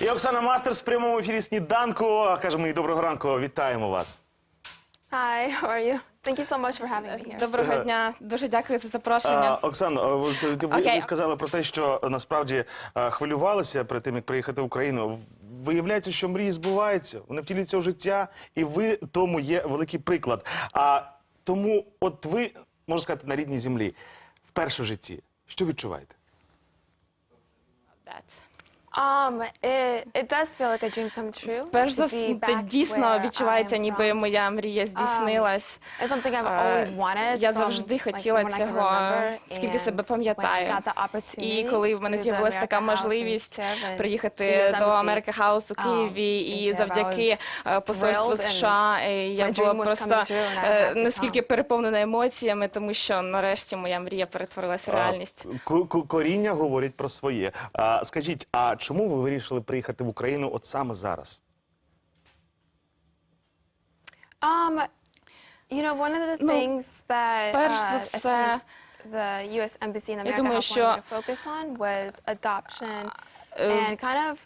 І Оксана Мастерс в прямому ефірі сніданку. Кажемо їй доброго ранку. Вітаємо вас. Hi, how are you? Thank you so much for having me here. Доброго дня, дуже дякую за запрошення. А, Оксано, ви, ви, ви Окей. сказали про те, що насправді а, хвилювалися перед тим, як приїхати в Україну. Виявляється, що мрії збуваються, вони втілюються в життя, і ви тому є великий приклад. А тому, от ви можна сказати, на рідній землі, вперше в житті. Що відчуваєте? That. Um, it, it does feel like a dream come true. Перш за все, це дійсно відчувається, ніби моя мрія здійснилась. It's something I've Е, always wanted. Я завжди хотіла when I can цього, скільки себе пам'ятаю. І коли в мене з'явилася така можливість приїхати до Америка Хаус у um, Києві, і завдяки е, посольству США е, я була просто наскільки переповнена емоціями, тому що нарешті моя мрія перетворилася в реальність. Коріння говорять про своє. Скажіть, а чому ви вирішили приїхати в Україну от саме зараз? Um, you know, one of the Ну, things that перш за uh, I все, think the U.S. Embassy in America думаю, helped що, wanted to focus on was adoption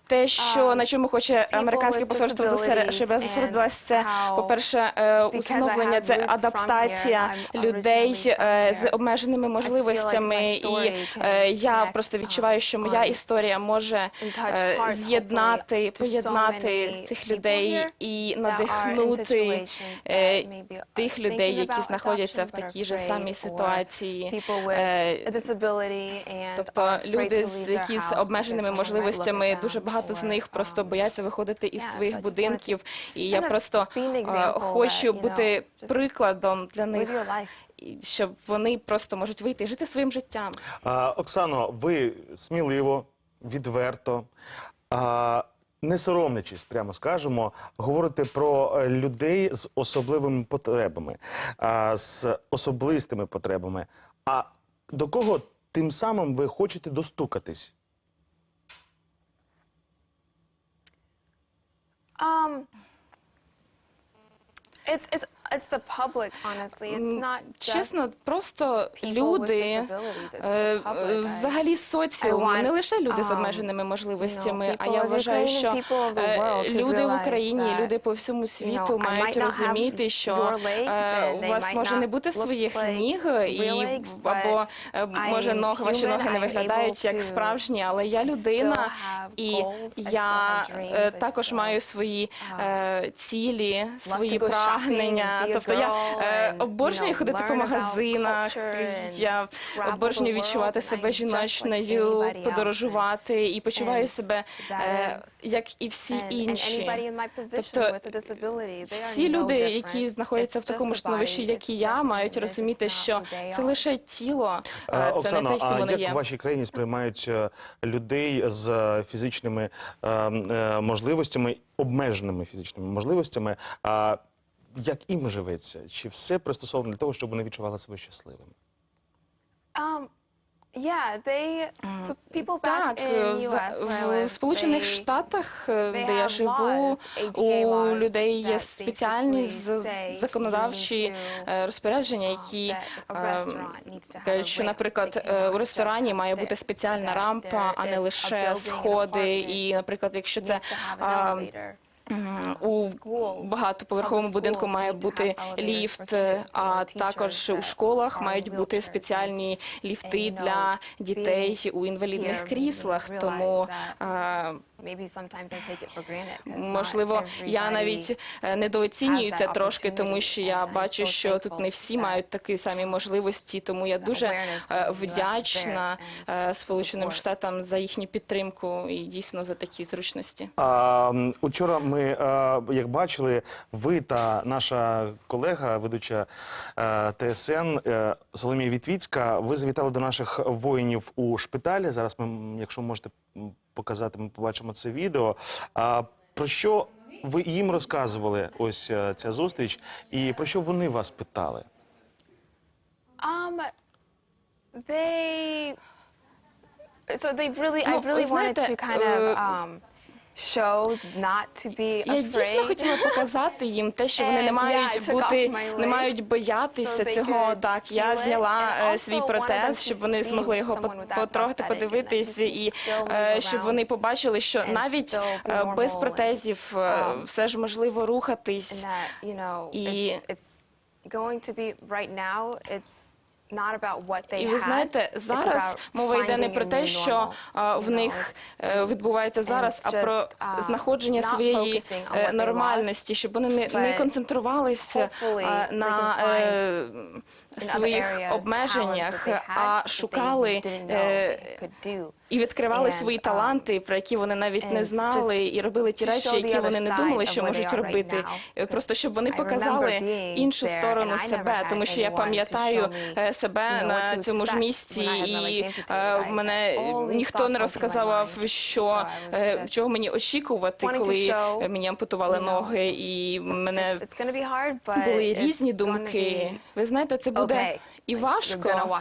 Те, що um, на чому хоче американське посольство disabilities зосередилась, це е, because I усиновлення, це адаптація людей е, з обмеженими можливостями. І е, я просто um, відчуваю, що моя історія може е, з'єднати, поєднати цих людей і надихнути е, тих людей, які знаходяться в такій же самій ситуації. Е, Тобто люди з які з обмеженими look можливостями, дуже багато з них просто um, бояться виходити із своїх будинків. І я просто хочу бути прикладом для них, щоб вони просто можуть вийти і жити своїм життям. А, Оксано, ви сміливо, відверто, а, не соромлячись, прямо скажемо, говорите про е, людей з особливими потребами, а, з особистими потребами. А до кого тим самим ви хочете достукатись? Um, it's it's it's the public, honestly. It's not just Чесно, просто люди, е, взагалі соціум, не лише люди з um, обмеженими можливостями, а я вважаю, що е, люди в Україні, люди по всьому світу мають розуміти, що е, у вас може не бути своїх ніг, і або е, може am ног, ваші ноги не виглядають як справжні, але я людина, і я е, також маю свої е, цілі, свої прагнення. And Тобто я е, обожнюю ходити по магазинах, я обожнюю відчувати себе жіночною, подорожувати і почуваю себе е, як і всі інші. Тобто всі люди, які знаходяться в такому ж становищі, як і я, мають розуміти, що це лише тіло, Е, е, це не те, яким а вони як є. в вашій країні сприймають е, людей з е, фізичними е, е, можливостями, обмеженими фізичними можливостями? Як їм живеться? Чи все пристосовано для того, щоб вони відчували себе щасливими? Um, yeah, they so people back Так, in е, в, US where в Сполучених they- Штатах, е, they де я живу, у людей є спеціальні законодавчі е, розпорядження, які е, needs to have кажуть, що, наприклад, у ресторані має бути спеціальна рампа, а не лише сходи. І, наприклад, якщо це у багатоповерховому будинку має бути ліфт, а також у школах мають бути спеціальні ліфти для дітей у інвалідних кріслах. Тому that Maybe sometimes I take it for granted. 'cause not Можливо, я навіть е, недооцінюю це трошки, тому що я бачу, що тут не всі мають такі самі можливості. Тому я дуже е, вдячна е, and Сполученим. Штатам за їхню підтримку і дійсно за такі зручності. А, учора ми, а, як бачили, ви та наша колега, ведуча ТСН Соломія Вітвіцька, ви завітали до наших воїнів у шпиталі. Зараз ми, якщо можете показати, ми побачимо це відео. А, про що ви їм розказували ось е, ця зустріч, і про що вони вас питали? Um, they. So they really, I Ну, really wanted to kind е, of um, show not to be Я дійсно afraid. хотіла показати їм те, що вони не And, мають yeah, I took бути, off my не leg мають боятися they цього. could Так, я it. зняла And е, also свій wanted them протез, to щоб вони see змогли його someone по- with that потрогати, prosthetic and that подивитись, he і still е, move щоб around вони побачили, що and навіть still be е, без normal протезів е, um, все ж можливо and рухатись. that you know І- it's, it's going to be right now it's І ви знаєте, зараз мова йде не про те, що в них е, відбувається зараз, а про uh, знаходження своєї е, нормальності, щоб вони не, не концентрувалися на е, своїх обмеженнях, а шукали і відкривали And, свої um, таланти, про які вони навіть не знали, і робили ті речі, які вони не думали, що можуть робити. Е, Просто щоб вони показали іншу сторону себе, тому що я пам'ятаю е, себе на цьому ж місці, і е, мене ніхто не mind. що чого мені очікувати, коли мені ампутували ноги, і мене були різні думки. Ви знаєте, це буде. І важко,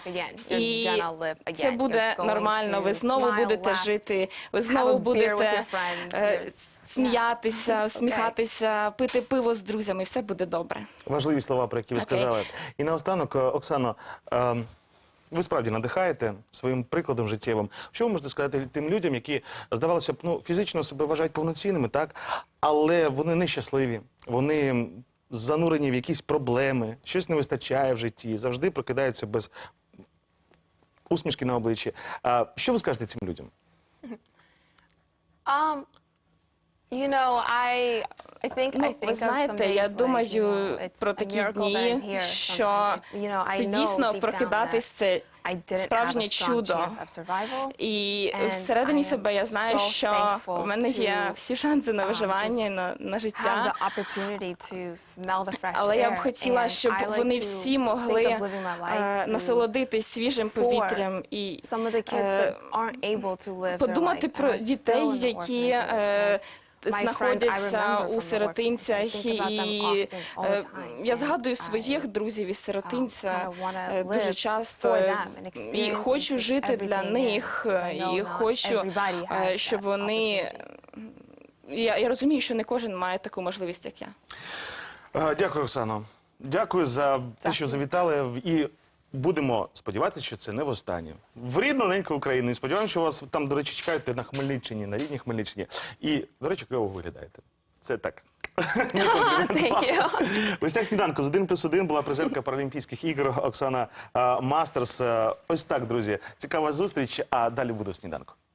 і це буде нормально. Ви знову будете жити, ви знову будете е, сміятися, усміхатися, пити пиво з друзями, і все буде добре. Важливі слова, про які ви сказали. І наостанок, е, Оксано, е, ви справді надихаєте своїм прикладом життєвим. Що ви можете сказати тим людям, які, здавалося б, ну, фізично себе вважають повноцінними, так? але вони нещасливі, вони занурені в якісь проблеми, щось не вистачає в житті, завжди прокидаються без усмішки на обличчі. А, що ви скажете цим людям? Um, you know, I, Ну, ви знаєте, я думаю про такі дні, що це дійсно прокидатись це справжнє чудо. І всередині себе я знаю, що в мене є всі шанси на um, виживання, на, життя. Але я б хотіла, щоб вони всі могли е, насолодитись свіжим повітрям і е, подумати про дітей, які е, знаходяться у сиротинцях, і е, я згадую I, своїх друзів із сиротинця е, дуже часто е, і хочу жити для них, е, і хочу, е, щоб вони. Я, я розумію, що не кожен має таку можливість, як я. Е, Дякую, Оксано. Дякую за те, що завітали. І будемо сподіватися, що це не востаннє. В рідну неньку Україну. І сподіваємося, що вас там, до речі, чекають на Хмельниччині, на рідній Хмельниччині. І, до речі, криво виглядаєте. Це так. Ось так, сніданку з 1 плюс 1 була призерка Паралімпійських ігор Оксана Мастерс. Ось так, друзі. Цікава зустріч, а далі буде в сніданку.